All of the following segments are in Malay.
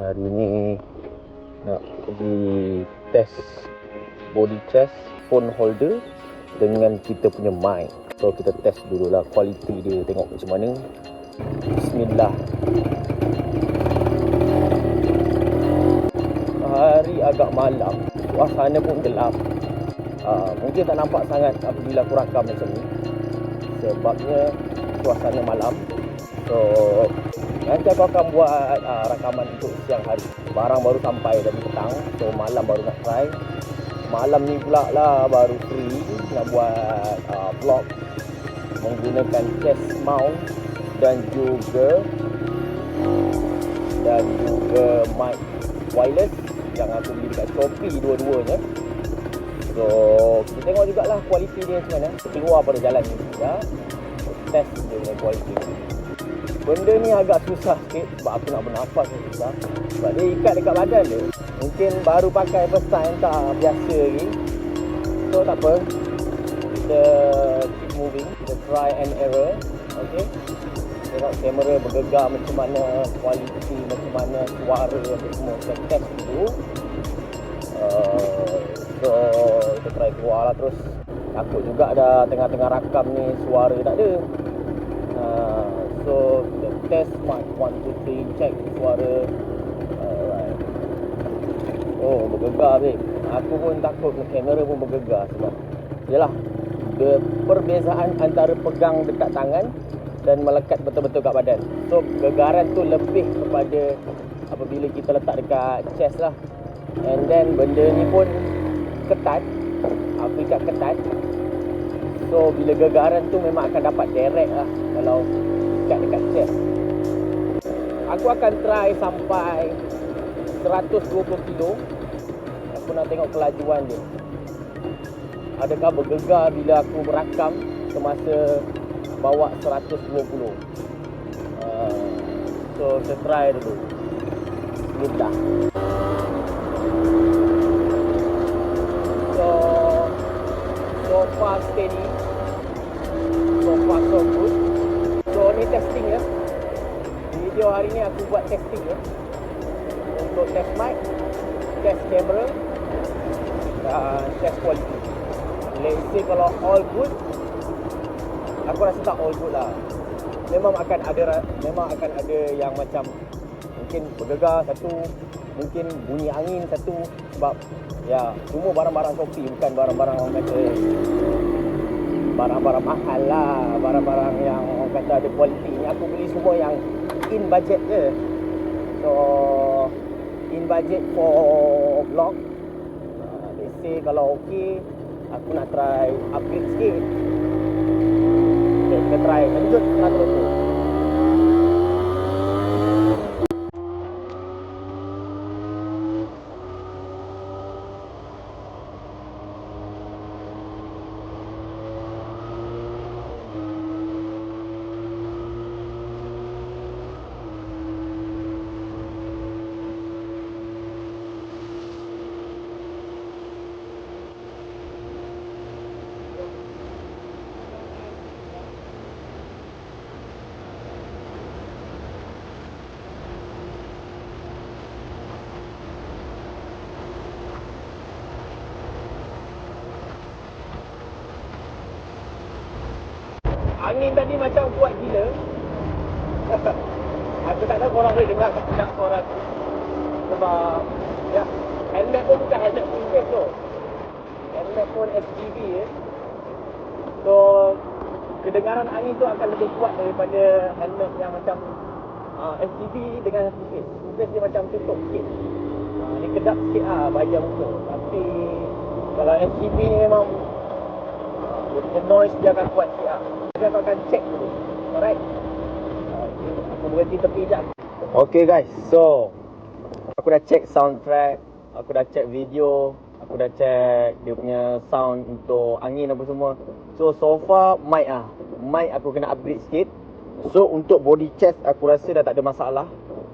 Hari ni nak pergi test body chest phone holder dengan kita punya mic. So kita test dululah kualiti dia tengok macam mana. Bismillah. Hari agak malam, suasana pun gelap. Uh, mungkin tak nampak sangat apabila aku rakam macam ni. Sebabnya suasana malam. So nanti aku akan buat uh, rakaman untuk siang hari. Barang baru sampai tadi petang. So malam baru nak try. Malam ni pula lah baru free nak buat uh, vlog menggunakan chest mount dan juga dan juga mic wireless yang aku beli dekat Shopee dua-duanya. So, kita tengok jugalah kualiti dia mana. Keluar pada jalan ni ya. Test dia punya kualiti. Benda ni agak susah sikit sebab aku nak bernafas ni susah. Sebab dia ikat dekat badan dia. Mungkin baru pakai first time tak biasa lagi. So tak apa. Kita keep moving. Kita try and error. Okay. Tengok kamera bergegar macam mana, kualiti macam mana, suara apa semua. Kita test dulu. Uh, so kita try keluar lah terus. Takut juga dah tengah-tengah rakam ni suara tak ada. Test mic 1, 2, 3 check suara alright. Oh bergegar babe. Aku pun takut kamera pun bergegar sebab yalah the perbezaan antara pegang dekat tangan dan melekat betul-betul kat badan. So gegaran tu lebih kepada apabila kita letak dekat chest lah. And then benda ni pun ketat aku ikat ketat. So bila gegaran tu memang akan dapat direct lah Kalau ikat dekat chest Aku akan try sampai 120 kilo. Aku nak tengok kelajuan dia. Adakah bergegar bila aku merakam Semasa bawa 120 uh, So kita try dulu. Bismillah So So far steady. So far So Video hari ni aku buat testing ya. Untuk test mic Test camera Dan test quality. Let's say kalau all good Aku rasa tak all good lah. Memang akan ada Memang akan ada yang macam Mungkin bergegar satu Mungkin bunyi angin satu Sebab Ya, semua barang-barang Shopee bukan barang-barang orang kata barang-barang mahal lah, barang-barang yang orang kata ada kualiti. Ni. Aku beli semua yang in budget je. So in budget for vlog. Uh, they say kalau okey, aku nak try upgrade sikit. Okay, kita try lanjut nak terus. Angin tadi macam kuat gila. aku tak tahu korang boleh dengar tak sedap suara aku. Sebab ya, helmet pun bukan helmet face tu. Helmet pun SGV ya. So kedengaran angin tu akan lebih kuat daripada helmet yang macam uh, SGV dengan full face. Full face dia macam tutup sikit. Uh, dia kedap sikit lah bahagian muka. Tapi kalau SGV ni memang punya noise dia akan kuat sikit lah. Akan check dulu. Alright. Aku berhenti tepi sekejap. Okay guys, so aku dah check soundtrack, aku dah check video, aku dah check dia punya sound untuk angin apa semua. So so far mic ah. Mic aku kena upgrade sikit. So untuk body chest aku rasa dah tak ada masalah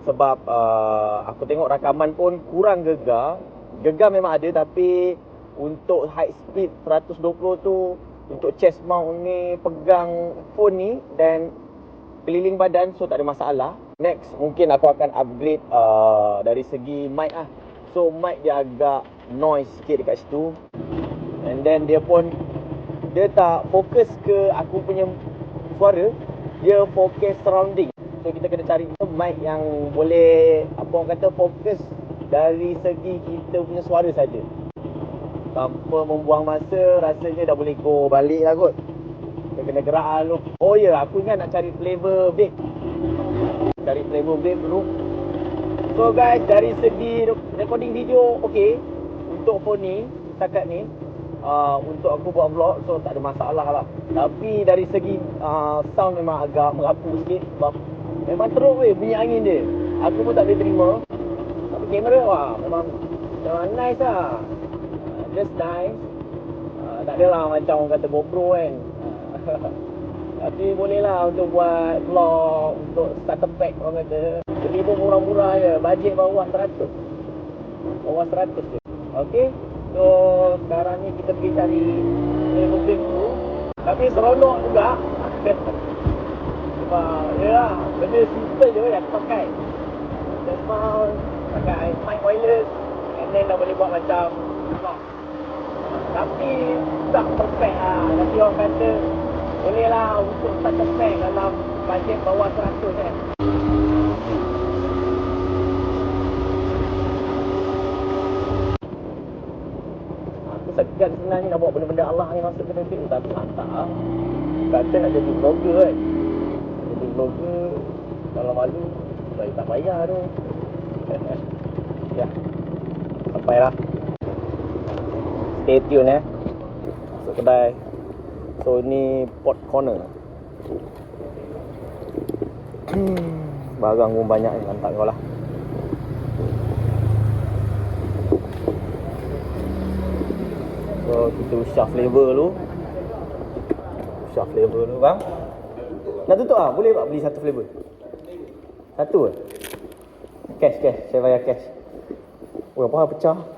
sebab uh, aku tengok rakaman pun kurang gegar. Gegar memang ada tapi untuk high speed 120 tu untuk chest mount ni pegang phone ni dan keliling badan so tak ada masalah Next, mungkin aku akan upgrade uh, dari segi mic ah. So mic dia agak noise sikit dekat situ. And then dia pun dia tak fokus ke aku punya suara, dia fokus surrounding. So kita kena cari mic yang boleh apa orang kata fokus dari segi kita punya suara saja. Tanpa membuang masa, rasanya dah boleh go balik lah kot. Kita kena gerak lah lu. Oh ya, yeah, aku ingat nak cari flavor vape. Cari flavor vape dulu. So guys, dari segi recording video, okay. Untuk phone ni, setakat ni, uh, untuk aku buat vlog, so tak ada masalah lah. Tapi dari segi uh, sound memang agak merapu sikit sebab memang teruk weh bunyi angin dia. Aku pun tak boleh terima. Tapi kamera wah, memang, memang nice lah. Uh, just nice. Uh, tak adalah macam orang kata GoPro kan. Tapi boleh lah untuk buat vlog, untuk starter pack orang kata. Beli pun murah-murah je, bajet bawah 100. Bawah 100 je. Okay, so sekarang ni kita pergi cari big dulu. Tapi seronok juga. Sebab, ya lah, benda simple je yang pakai. Just mount, pakai mic wireless, and then dah boleh buat macam vlog. Tapi tak perfect lah. Nanti orang kata boleh lah untuk starter pack dalam bajet bawah 100 kan. Aku segan sebenarnya nak buat benda-benda Allah ni masuk kena film tapi hantar lah. Kata nak jadi vlogger kan. Jadi vlogger kalau malu baik tak payah tu. ya. Sampai lah. Stay tune eh. Masuk kedai. So ni pot corner. Hmm, barang pun banyak ni lantak kau lah. So kita usah flavor dulu. Usah flavor dulu bang. Nak tutup ah? Boleh tak beli satu flavor? Satu ke? Cash cash, saya bayar cash. Oh, apa pecah?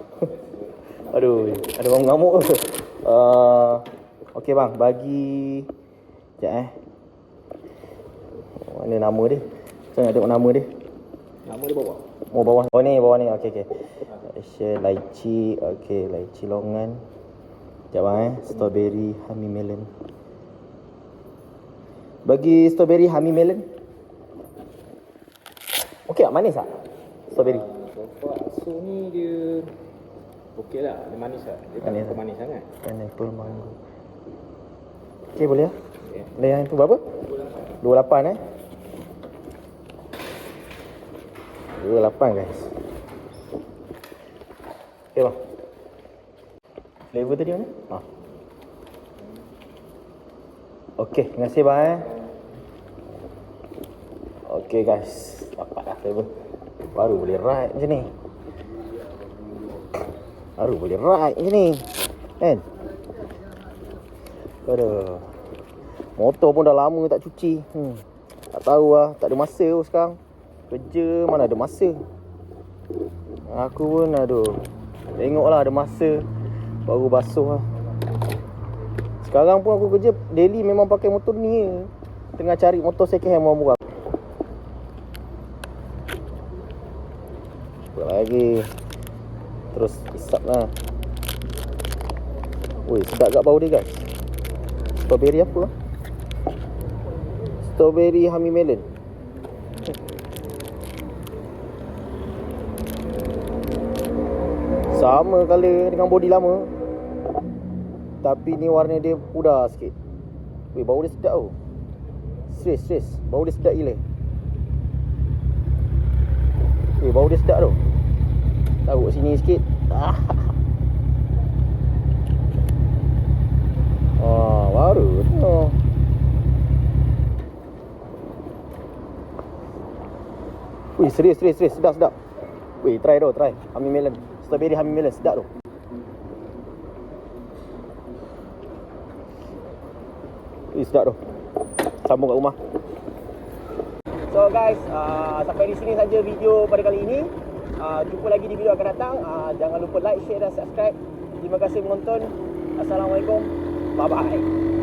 Aduh, ada orang mengamuk. Ke? Uh, Okey bang, bagi Sekejap eh. Mana nama dia? Saya nak tengok nama dia. Nama dia bawah. Oh bawah. Oh ni bawah ni. Okey okey. Share lychee. Okey lychee longan. Sekejap bang eh. Strawberry honey melon. Bagi strawberry honey melon. Okey tak manis tak? Strawberry. Bapak so ni dia okey lah, dia manis lah. Dia tak Manis terlalu lah. manis sangat. Pineapple mango Okey boleh lah Okay. Ada yang tu berapa? 28 eh 28 guys Okay bang Flavor tadi mana? Ha. Okay, terima kasih bang eh Okay guys Dapat dah flavor Baru boleh ride macam ni Baru boleh ride macam ni. Kan? Aduh. Motor pun dah lama tak cuci. Hmm. Tak tahu lah. Tak ada masa pun sekarang. Kerja mana ada masa? Aku pun aduh. Tengoklah ada masa. Baru basuh lah. Sekarang pun aku kerja Daily memang pakai motor ni Tengah cari motor second hand murah-murah. Apa lagi Terus isap lah. Woi sedap kat bau dia guys. Strawberry apa? Lah Strawberry honey melon. Sama colour dengan body lama. Tapi ni warna dia pudar sikit. Weh bau dia sedap tau Serius serius Bau dia sedap gila. Weh bau dia sedap tau Taruh sini sikit ah. Ah, baru tu. Wih, serius, serius, serius. Sedap, sedap. Wih, try tu, try. Honey melon. Strawberry honey melon. Sedap tu. Wih, sedap tu. Sambung kat rumah. So guys, uh, sampai di sini saja video pada kali ini. Uh, jumpa lagi di video akan datang. Uh, jangan lupa like, share dan subscribe. Terima kasih menonton. Assalamualaikum. Bye-bye.